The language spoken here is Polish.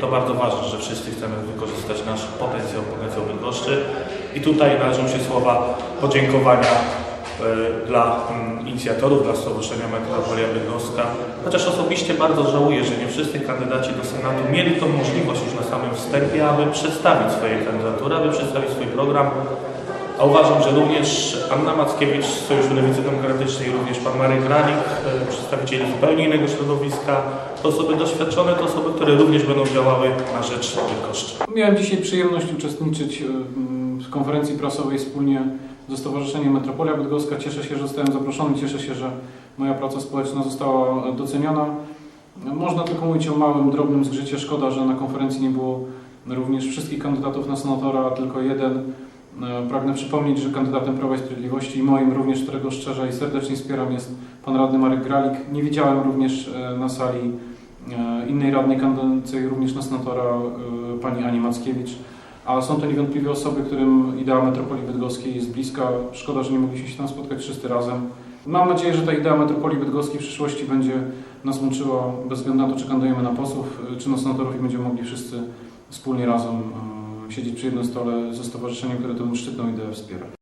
To bardzo ważne, że wszyscy chcemy wykorzystać nasz potencjał, potencjał Bydgoszczy i tutaj należą się słowa podziękowania e, dla mm, inicjatorów, dla Stowarzyszenia Metropolia Bydgoska. Chociaż osobiście bardzo żałuję, że nie wszyscy kandydaci do Senatu mieli tą możliwość już na samym wstępie, aby przedstawić swoje kandydatury, aby przedstawić swój program. A uważam, że również Anna Mackiewicz z Sojuszu Lewicy Demokratycznej, również pan Marek Gralik, e, przedstawicieli zupełnie innego środowiska, to osoby doświadczone, to osoby, które również będą działały na rzecz Bydgoszczy. Miałem dzisiaj przyjemność uczestniczyć mm, w konferencji prasowej wspólnie ze Stowarzyszeniem Metropolia Bydgoska. Cieszę się, że zostałem zaproszony, cieszę się, że moja praca społeczna została doceniona. Można tylko mówić o małym, drobnym zgrzycie. Szkoda, że na konferencji nie było również wszystkich kandydatów na senatora, tylko jeden. E, Pragnę przypomnieć, że kandydatem Prawa i Sprawiedliwości i moim również, którego szczerze i serdecznie wspieram, jest pan radny Marek Gralik. Nie widziałem również e, na sali e, innej radnej kandydacej, również na senatora e, pani Ani Mackiewicz. A są to niewątpliwie osoby, którym idea metropolii bydgoskiej jest bliska. Szkoda, że nie mogliśmy się tam spotkać wszyscy razem. Mam nadzieję, że ta idea metropolii bydgoskiej w przyszłości będzie nas łączyła bez względu na to, czy kandydujemy na posłów, czy na senatorów i będziemy mogli wszyscy wspólnie razem siedzieć przy jednym stole ze stowarzyszeniem, które tę szczytną ideę wspiera.